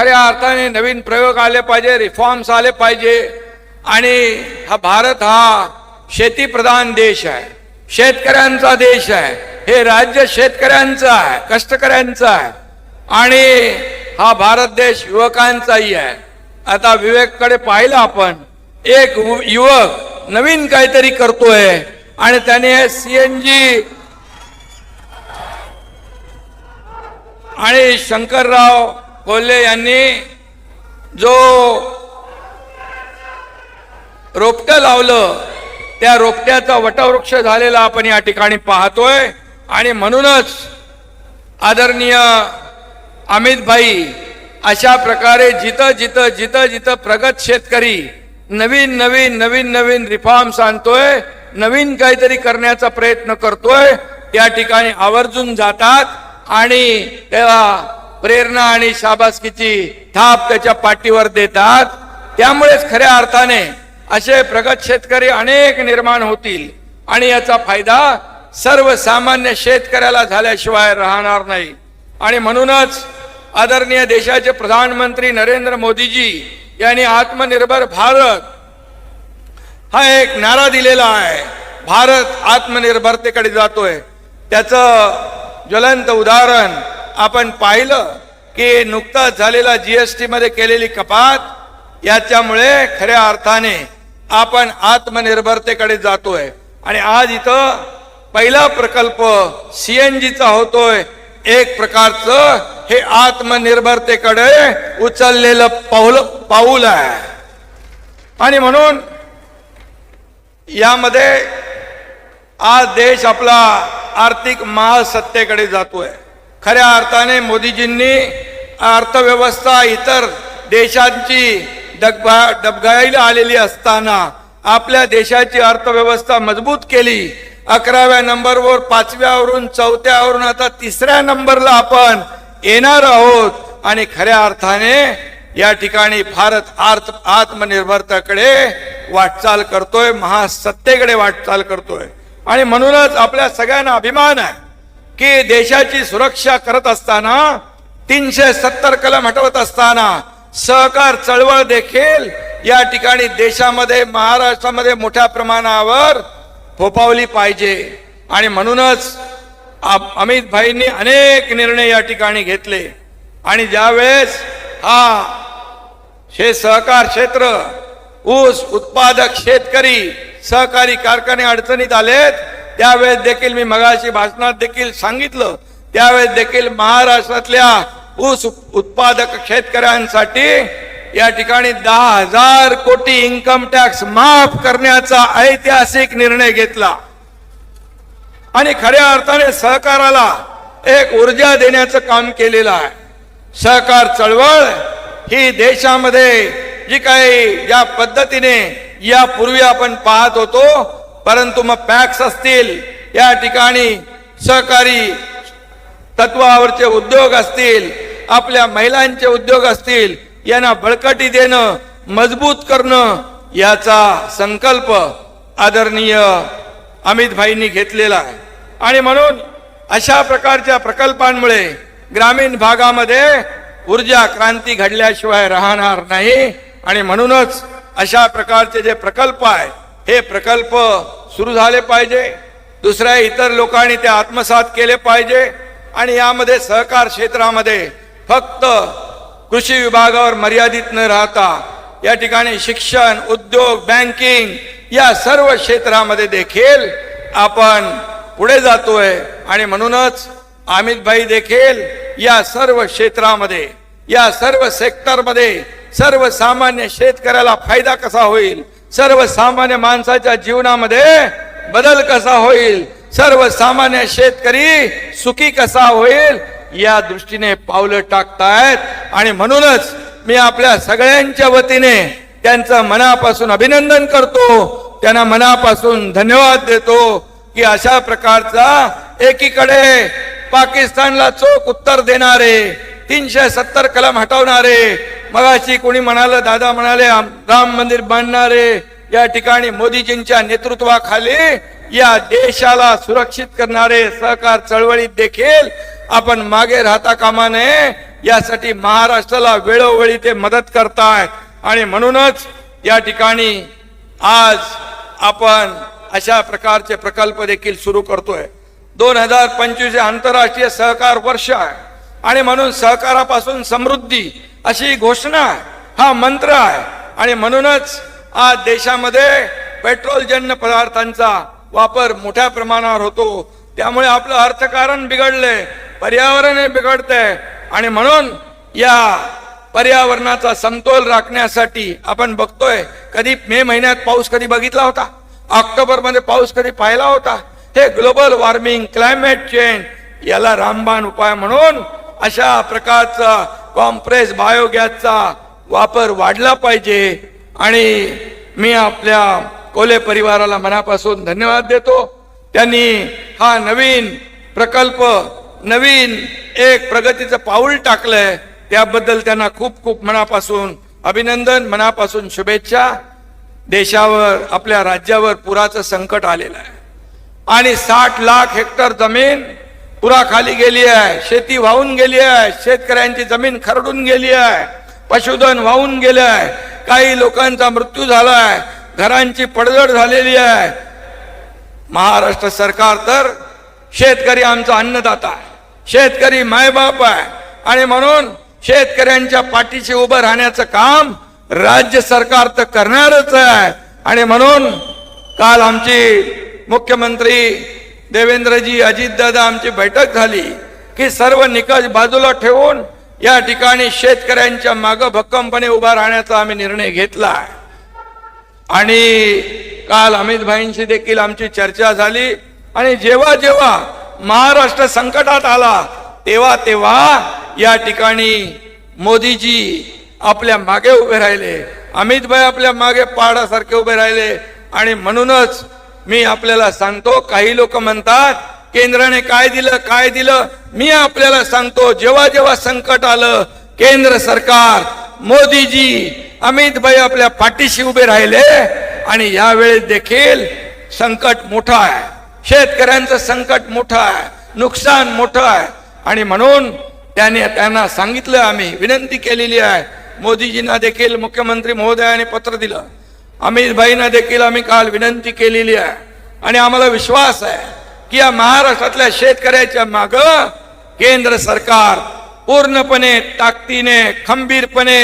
खऱ्या अर्थाने नवीन प्रयोग आले पाहिजे रिफॉर्म्स आले पाहिजे. आणि हा भारत हा शेतीप्रधान देश आहे. शेतकऱ्यांचा देश आहे. हे राज्य शेतकऱ्यांचं आहे कष्टकऱ्यांचं आहे. आणि हा भारत देश युवकांचाही आहे. आता विवेककडे पाहिलं आपण एक युवक नवीन काहीतरी करतोय. आणि त्याने सीएनजी आणि शंकरराव कोल्हे यांनी जो रोपटं लावलं त्या रोपट्याचा वटवृक्ष झालेला आपण या ठिकाणी पाहतोय. आणि म्हणूनच आदरणीय अमित भाई अशा प्रकारे जिथं जिथं जिथं जिथं प्रगत शेतकरी नवीन नवीन नवीन नवीन रिफॉर्म्स आणतोय नवीन काहीतरी करण्याचा प्रयत्न करतोय त्या ठिकाणी आवर्जून जातात. आणि त्या प्रेरणा आणि शाबासकीची थाप त्याच्या पाठीवर देतात. त्यामुळेच खऱ्या अर्थाने असे प्रगत शेतकरी अनेक निर्माण होतील. आणि याचा फायदा सर्वसामान्य शेतकऱ्याला झाल्याशिवाय राहणार नाही. आणि म्हणूनच आदरणीय देशाचे प्रधानमंत्री नरेंद्र मोदीजी यांनी आत्मनिर्भर भारत हा एक नारा दिलेला आहे. भारत आत्मनिर्भरतेकडे जातोय. त्याचं ज्वलंत उदाहरण आपण पाहिलं की नुकताच झालेला जीएसटी मध्ये केलेली कपात याच्यामुळे खऱ्या अर्थाने आपण आत्मनिर्भरतेकडे जातोय. आणि आज इथं पहिला प्रकल्प सीएनजीचा होतोय. एक प्रकारचं हे आत्मनिर्भरतेकडे उचललेलं पाऊल पाऊल आहे. आणि म्हणून यामध्ये आज देश आपला आर्थिक महासत्तेकडे जातोय. खऱ्या अर्थाने मोदीजींनी अर्थव्यवस्था इतर देशांची डगबा डबगाईला आलेली असताना आपल्या देशाची अर्थव्यवस्था मजबूत केली. अकराव्या नंबरवर पाचव्यावरून चौथ्यावरून आता तिसऱ्या नंबरला आपण येणार आहोत. आणि खऱ्या अर्थाने या ठिकाणी भारत आर्थ आत्मनिर्भरतेकडे वाटचाल करतोय महासत्तेकडे वाटचाल करतोय. आणि म्हणूनच आपल्या सगळ्यांना अभिमान आहे. की देशाची सुरक्षा करत असताना तीनशे सत्तर कलम हटवत असताना सहकार चळवळ देखील या ठिकाणी देशामध्ये महाराष्ट्रामध्ये मोठ्या प्रमाणावर फोपावली पाहिजे. आणि म्हणूनच अमित भाईंनी अनेक निर्णय या ठिकाणी घेतले. आणि ज्यावेळेस हा हे सहकार क्षेत्र ऊस उत्पादक शेतकरी सहकारी कारखाने अडचणीत आलेत त्यावेळेस देखील मी मगाशी भाषणात देखील सांगितलं. त्यावेळेस देखील महाराष्ट्रातल्या ऊस उत्पादक शेतकऱ्यांसाठी या ठिकाणी दहा हजार कोटी इन्कम टॅक्स माफ करण्याचा ऐतिहासिक निर्णय घेतला. आणि खऱ्या अर्थाने सहकाराला एक ऊर्जा देण्याचं काम केलेलं आहे. सहकार चळवळ ही देशामध्ये जी काही ज्या पद्धतीने यापूर्वी आपण पाहत होतो परंतु मग पॅक्स असतील या ठिकाणी सहकारी तत्वावरचे उद्योग असतील आपल्या महिलांचे उद्योग असतील यांना बळकटी देणं मजबूत करणं याचा संकल्प आदरणीय अमित भाईंनी घेतलेला आहे. आणि म्हणून अशा प्रकारच्या प्रकल्पांमुळे ग्रामीण भागामध्ये ऊर्जा क्रांती घडल्याशिवाय राहणार नाही. आणि म्हणूनच अशा प्रकारचे जे प्रकल्प आहेत हे प्रकल्प सुरू झाले पाहिजे दुसऱ्या इतर लोकांनी ते आत्मसात केले पाहिजे आणि यामध्ये सहकार क्षेत्रामध्ये फक्त कृषी विभागावर मर्यादित न राहता या ठिकाणी शिक्षण उद्योग बँकिंग या सर्व क्षेत्रामध्ये देखील आपण पुढे जातोय आणि म्हणूनच अमित भाई देखील या सर्व क्षेत्रामध्ये या सर्व सेक्टरमध्ये सर्वसामान्य शेतकऱ्याला फायदा कसा होईल सर्वसामान्य माणसाच्या जीवनामध्ये बदल कसा होईल? सर्वसामान्य शेतकरी सुखी कसा होईल? या दृष्टीने पावलं टाकतायत. आणि म्हणूनच मी आपल्या सगळ्यांच्या वतीने त्यांचं मनापासून अभिनंदन करतो. त्यांना मनापासून धन्यवाद देतो की अशा प्रकारचा एकीकडे पाकिस्तानला चोख उत्तर देणारे तीनशे सत्तर कलम हटवणारे मगाशी कोणी म्हणालं दादा म्हणाले राम मंदिर बांधणारे या ठिकाणी मोदीजींच्या नेतृत्वाखाली या देशाला सुरक्षित करणारे सहकार चळवळीत देखील आपण मागे राहता कामा नये यासाठी महाराष्ट्राला वेळोवेळी ते मदत करतायत आणि म्हणूनच या ठिकाणी आज आपण अशा प्रकारचे प्रकल्प देखील सुरू करतोय. दोन हजार पंचवीस आंतरराष्ट्रीय सहकार वर्ष आहे. आणि म्हणून सहकारापासून समृद्धी अशी घोषणा हा मंत्र आहे. आणि म्हणूनच आज देशामध्ये पेट्रोलजन्य पदार्थांचा वापर मोठ्या प्रमाणावर होतो. त्यामुळे आपलं अर्थकारण बिघडले पर्यावरण बिघडतंय. आणि म्हणून या पर्यावरणाचा समतोल राखण्यासाठी आपण बघतोय कधी मे महिन्यात पाऊस कधी बघितला होता? ऑक्टोबरमध्ये पाऊस कधी पाहिला होता? हे ग्लोबल वॉर्मिंग क्लायमेट चेंज याला रामबाण उपाय म्हणून अशा प्रकारचा कॉम्प्रेस बायोगॅसचा वापर वाढला पाहिजे. आणि मी आपल्या कोले परिवाराला मनापासून धन्यवाद देतो. त्यांनी हा नवीन प्रकल्प नवीन एक प्रगतीचं पाऊल टाकलंय. त्याबद्दल त्यांना खूप खूप मनापासून अभिनंदन मनापासून शुभेच्छा. देशावर आपल्या राज्यावर पुराचं संकट आलेलं आहे. आणि साठ लाख हेक्टर जमीन पुराखाली गेली आहे शेती वाहून गेली आहे शेतकऱ्यांची जमीन खरडून गेली आहे पशुधन वाहून गेलं आहे काही लोकांचा मृत्यू झाला आहे घरांची पडझड झालेली आहे. महाराष्ट्र सरकार तर शेतकरी आमचा अन्नदाता आहे शेतकरी मायबाप आहे. आणि म्हणून शेतकऱ्यांच्या पाठीशी उभं राहण्याचं काम राज्य सरकार तर करणारच आहे. आणि म्हणून काल आमची मुख्यमंत्री देवेंद्रजी अजितदादा आमची बैठक झाली की सर्व निकष बाजूला ठेवून या ठिकाणी शेतकऱ्यांच्या मागं भक्कमपणे उभा राहण्याचा आम्ही निर्णय घेतला आणि काल अमित भाईंशी देखील आमची चर्चा झाली आणि जेव्हा जेव्हा महाराष्ट्र संकटात आला तेव्हा तेव्हा या ठिकाणी मोदीजी आपल्या मागे उभे राहिले. अमित भाई आपल्या मागे पहाडासारखे उभे राहिले आणि म्हणूनच मी आपल्याला सांगतो काही लोक म्हणतात केंद्राने काय दिलं काय दिलं? मी आपल्याला सांगतो जेव्हा जेव्हा संकट आलं केंद्र सरकार मोदीजी अमित भाई आपल्या पाठीशी उभे राहिले आणि यावेळेस देखील संकट मोठं आहे. शेतकऱ्यांचं संकट मोठं आहे नुकसान मोठं आहे. आणि म्हणून त्याने त्यांना सांगितलं आम्ही विनंती केलेली आहे. मोदीजींना देखील मुख्यमंत्री महोदयाने पत्र दिलं. अमित भाईंना देखील आम्ही काल विनंती केलेली आहे. आणि आम्हाला विश्वास आहे की या महाराष्ट्रातल्या शेतकऱ्याच्या माग केंद्र सरकार पूर्णपणे ताकदीने खंबीरपणे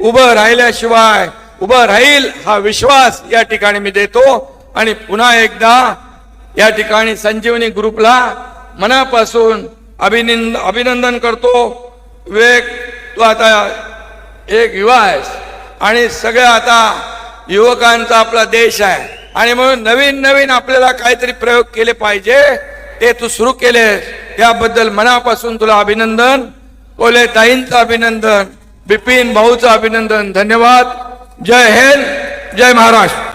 उभं राहिल्याशिवाय उभं राहील हा विश्वास या ठिकाणी मी देतो. आणि पुन्हा एकदा या ठिकाणी संजीवनी ग्रुपला मनापासून अभिनंद अभिनंदन करतो. विवेक तू आता एक युवा आहेस आणि सगळ्या आता युवकांचा आपला देश आहे. आणि म्हणून नवीन नवीन आपल्याला काहीतरी प्रयोग केले पाहिजे ते तू सुरू केले. त्याबद्दल मनापासून तुला अभिनंदन कोले ताईंचं अभिनंदन बिपिन भाऊचं अभिनंदन. धन्यवाद. जय हिंद जय महाराष्ट्र.